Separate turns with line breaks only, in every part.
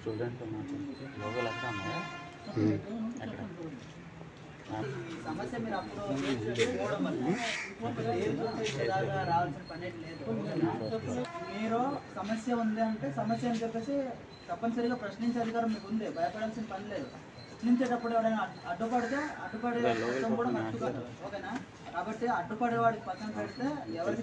Student లోగోలు అక్కడ ఉన్నాయా ఎక్కడ
సమస్య మీరు అప్పుడు రావాల్సిన పని లేదు? మీరు సమస్య ఉంది అంటే సమస్య అని చెప్పేసి తప్పనిసరిగా ప్రశ్నించే అధికారం మీకు ఉంది. భయపడాల్సిన పని లేదు. ప్రశ్నించేటప్పుడు ఎవరైనా అడ్డు- అడ్డుపడితే అడ్డుపడే కూడా ఓకేనా? కాబట్టి అడ్డుపడే వాడికి పక్కన పెడితే ఎవరికి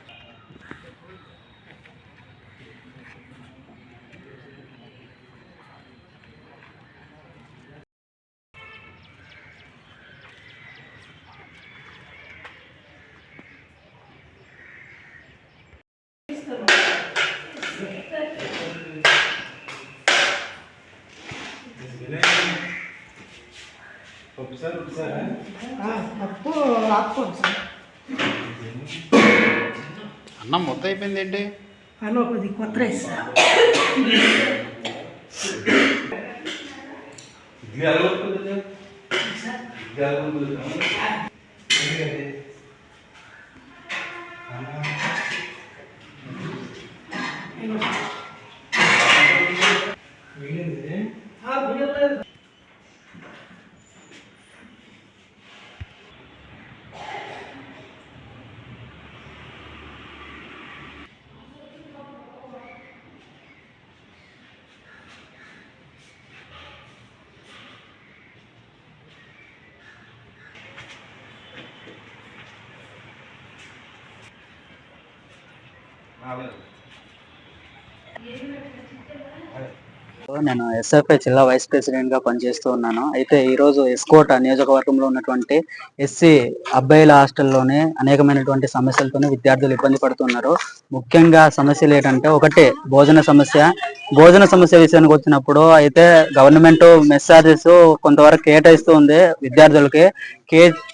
సార్
అన్నం మొత్తం అయిపోయింది ఏంటి?
హలో కొద్ది కొత్త రైస్.
నేను ఎస్ఎఫ్ఐ జిల్లా వైస్ ప్రెసిడెంట్గా పనిచేస్తూ ఉన్నాను. అయితే ఈ రోజు ఎస్కోట నియోజకవర్గంలో ఉన్నటువంటి ఎస్సీ అబ్బాయిల హాస్టల్లోనే అనేకమైనటువంటి సమస్యలతోనే విద్యార్థులు ఇబ్బంది పడుతున్నారు. ముఖ్యంగా సమస్యలు ఏంటంటే ఒకటే భోజన సమస్య. భోజన సమస్య విషయానికి వచ్చినప్పుడు అయితే గవర్నమెంట్ మెస్సార్జెస్ కొంతవరకు కేటాయిస్తూ ఉంది విద్యార్థులకి.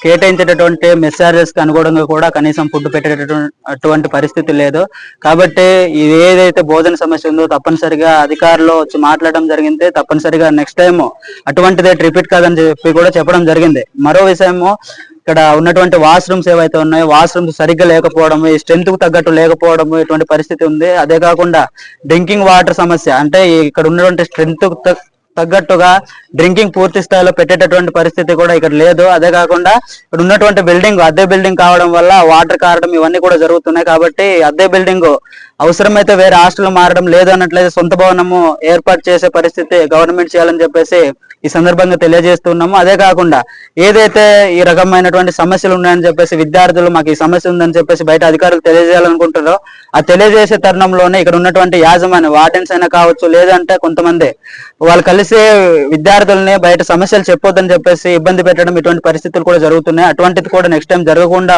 కేటాయించేటటువంటి మెస్సార్జెస్కి అనుగుణంగా కూడా కనీసం ఫుడ్ పెట్టేటటువంటి అటువంటి పరిస్థితి లేదు. కాబట్టి ఇది ఏదైతే భోజన సమస్య ఉందో తప్పనిసరిగా అధికారులు వచ్చి మాట్లాడడం జరిగింది. తప్పనిసరిగా నెక్స్ట్ టైం అటువంటిదే రిపీట్ కాదని చెప్పి కూడా చెప్పడం జరిగింది. మరో విషయము ఇక్కడ ఉన్నటువంటి వాష్రూమ్స్ ఏవైతే ఉన్నాయో వాష్రూమ్స్ సరిగ్గా లేకపోవడం ఈ స్ట్రెంత్కు తగ్గట్టు లేకపోవడం ఇటువంటి పరిస్థితి ఉంది. అదే కాకుండా డ్రింకింగ్ వాటర్ సమస్య. అంటే ఇక్కడ ఉన్నటువంటి స్ట్రెంత్ తగ్గట్టుగా డ్రింకింగ్ పూర్తి స్థాయిలో పెట్టేటటువంటి పరిస్థితి కూడా ఇక్కడ లేదు. అదే కాకుండా ఇక్కడ ఉన్నటువంటి బిల్డింగ్ అద్దె బిల్డింగ్ కావడం వల్ల వాటర్ కారడం ఇవన్నీ కూడా జరుగుతున్నాయి కాబట్టి అద్దె బిల్డింగ్ అవసరమైతే వేరే హాస్టల్ మారడం లేదు అన్నట్లయితే సొంత భవనము ఏర్పాటు చేసే పరిస్థితి గవర్నమెంట్ చేయాలని చెప్పేసి ఈ సందర్భంగా తెలియజేస్తున్నాము. అదే కాకుండా ఏదైతే ఈ రకమైనటువంటి సమస్యలు ఉన్నాయని చెప్పేసి విద్యార్థులు మాకు ఈ సమస్య ఉందని చెప్పేసి బయట అధికారులు తెలియజేయాలనుకుంటారో ఆ తెలియజేసే తరుణంలోనే ఇక్కడ ఉన్నటువంటి యాజమాన్య వార్డెన్స్ అయినా కావచ్చు లేదంటే కొంతమంది వాళ్ళు కలిసే విద్యార్థుల్ని బయట సమస్యలు చెప్పొద్దని చెప్పేసి ఇబ్బంది పెట్టడం ఇటువంటి పరిస్థితులు కూడా జరుగుతున్నాయి. అటువంటిది కూడా నెక్స్ట్ టైం జరగకుండా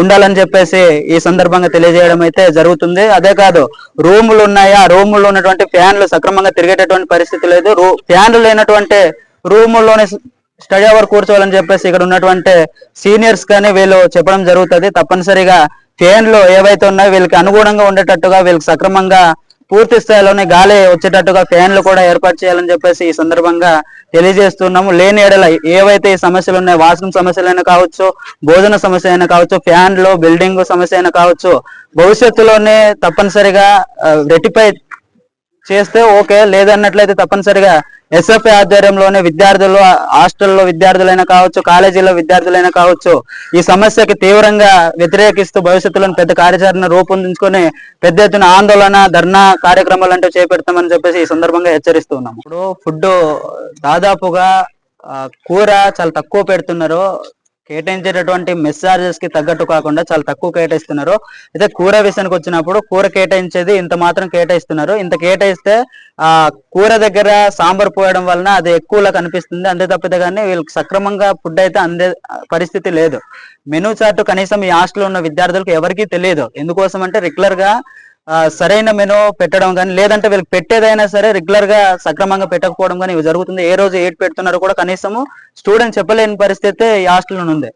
ఉండాలని చెప్పేసి ఈ సందర్భంగా తెలియజేయడం అయితే జరుగుతుంది. అదే కాదు రూములు ఉన్నాయా? రూముల్లో ఉన్నటువంటి ఫ్యాన్లు సక్రమంగా తిరిగేటటువంటి పరిస్థితి లేదు. రూ ఫ్యాన్లు లేనటువంటి రూముల్లోనే స్టడీ అవర్ కూర్చోవాలని చెప్పేసి ఇక్కడ ఉన్నటువంటి సీనియర్స్ కానీ వీళ్ళు చెప్పడం జరుగుతుంది. తప్పనిసరిగా ఫ్యాన్లు ఏవైతే ఉన్నాయో వీళ్ళకి అనుగుణంగా ఉండేటట్టుగా వీళ్ళకి సక్రమంగా పూర్తి స్థాయిలోనే గాలి వచ్చేటట్టుగా ఫ్యాన్లు కూడా ఏర్పాటు చేయాలని చెప్పేసి ఈ సందర్భంగా తెలియజేస్తున్నాము. లేని ఎడల ఏవైతే ఈ సమస్యలు ఉన్నాయో వాష్రూమ్ సమస్యలైనా కావచ్చు భోజన సమస్య అయినా కావచ్చు ఫ్యాన్లు బిల్డింగ్ సమస్య అయినా కావచ్చు భవిష్యత్తులోనే తప్పనిసరిగా రెటిఫై చేస్తే ఓకే లేదన్నట్లయితే తప్పనిసరిగా ఎస్ఎఫ్ఐ ఆధ్వర్యంలోనే విద్యార్థులు హాస్టల్లో విద్యార్థులైనా కావచ్చు కాలేజీలో విద్యార్థులైనా కావచ్చు ఈ సమస్యకి తీవ్రంగా వ్యతిరేకిస్తూ భవిష్యత్తులో పెద్ద కార్యాచరణ రూపొందించుకొని పెద్ద ఎత్తున ఆందోళన ధర్నా కార్యక్రమాలు అంటూ చేపెడతామని చెప్పేసి ఈ సందర్భంగా హెచ్చరిస్తున్నాం ఇప్పుడు ఫుడ్ దాదాపుగా కూర చాలా తక్కువ పెడుతున్నారు. కేటాయించేటటువంటి మెస్సార్జెస్కి తగ్గట్టు కాకుండా చాలా తక్కువ కేటాయిస్తున్నారు. అయితే కూర విషయానికి వచ్చినప్పుడు కూర కేటాయించేది ఇంత మాత్రం కేటాయిస్తున్నారు. ఇంత కేటాయిస్తే ఆ కూర దగ్గర సాంబార్ పోయడం వలన అది ఎక్కువలా కనిపిస్తుంది. అంతే తప్పితే కానీ వీళ్ళకి సక్రమంగా ఫుడ్ అయితే అందే పరిస్థితి లేదు. మెనూ చార్ట్ కనీసం ఈ హాస్టల్ ఉన్న విద్యార్థులకు ఎవరికీ తెలియదు. ఎందుకోసం అంటే రెగ్యులర్గా సరైన మెను పెట్టడం కానీ లేదంటే వీళ్ళకి పెట్టేదైనా సరే రెగ్యులర్గా సక్రమంగా పెట్టకపోవడం కానీ ఇవి జరుగుతుంది. ఏ రోజు ఏది పెడుతున్నారో కూడా కనీసము స్టూడెంట్ చెప్పలేని పరిస్థితి హాస్టల్ హాస్టల్లో ఉంది.